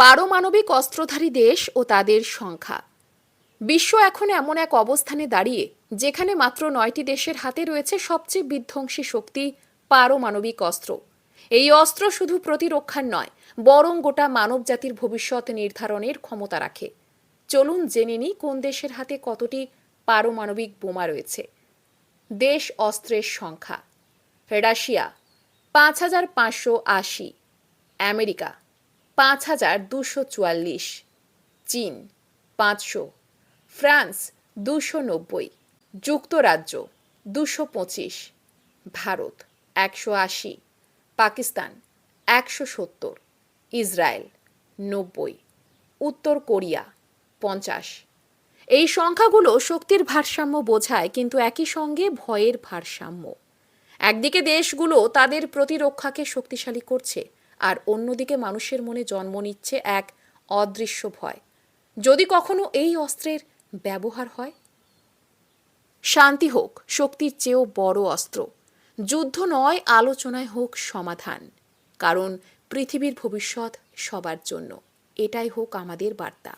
পারমাণবিক অস্ত্রধারী দেশ ও তাদের সংখ্যা। বিশ্ব এখন এমন এক অবস্থানে দাঁড়িয়ে, যেখানে মাত্র নয়টি দেশের হাতে রয়েছে সবচেয়ে বিধ্বংসী শক্তি পারমাণবিক অস্ত্র। এই অস্ত্র শুধু প্রতিরক্ষার নয়, বরং গোটা মানবজাতির ভবিষ্যৎ নির্ধারণের ক্ষমতা রাখে। চলুন জেনে নিই কোন দেশের হাতে কতটি পারমাণবিক বোমা রয়েছে। দেশ অস্ত্রের সংখ্যা, রাশিয়া, পাঁচ হাজার পাঁচশো আশি, আমেরিকা। পাঁচ হাজার দুশো চুয়াল্লিশ। চীন, পাঁচশো। ফ্রান্স, দুশো নব্বই। যুক্তরাজ্য, দুশো পঁচিশ। ভারত, একশো আশি। পাকিস্তান, একশো সত্তর। ইসরায়েল, নব্বই। উত্তর কোরিয়া, পঞ্চাশ। এই সংখ্যাগুলো শক্তির ভারসাম্য বোঝায়, কিন্তু একই সঙ্গে ভয়ের ভারসাম্য। একদিকে দেশগুলো তাদের প্রতিরক্ষাকে শক্তিশালী করছে আর অন্যদিকে মানুষের মনে জন্ম নিচ্ছে এক অদৃশ্য ভয়। যদি কখনো এই অস্ত্রের ব্যবহার হয়? শান্তি হোক, শক্তির চেয়েও বড় অস্ত্র। যুদ্ধ নয়, আলোচনায় হোক সমাধান। কারণ পৃথিবীর ভবিষ্যৎ সবার জন্য। এটাই হোক আমাদের বার্তা।